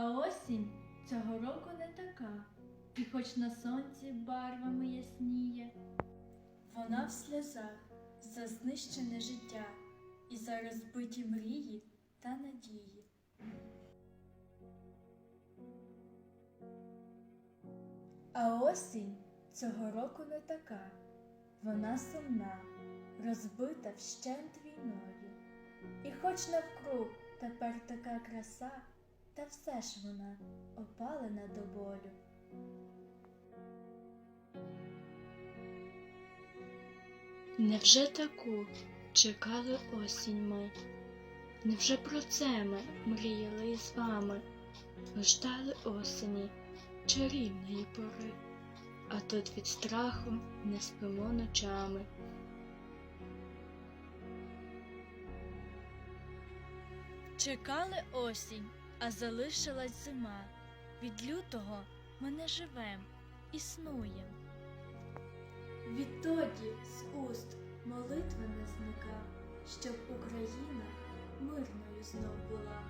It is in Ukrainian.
А осінь цього року не така, і хоч на сонці барвами ясніє, вона в сльозах за знищене життя і за розбиті мрії та надії. А осінь цього року не така, вона сумна, розбита вщент війною. І хоч навкруг тепер така краса, та все ж вона опалена до болю. Невже таку чекали осінь ми? Невже про це ми мріяли із вами? Ждали осені чарівної пори, а тут від страху не спимо ночами. Чекали осінь, а залишилась зима. Від лютого ми не живем, існуєм. Відтоді з уст молитви не зника, щоб Україна мирною знов була.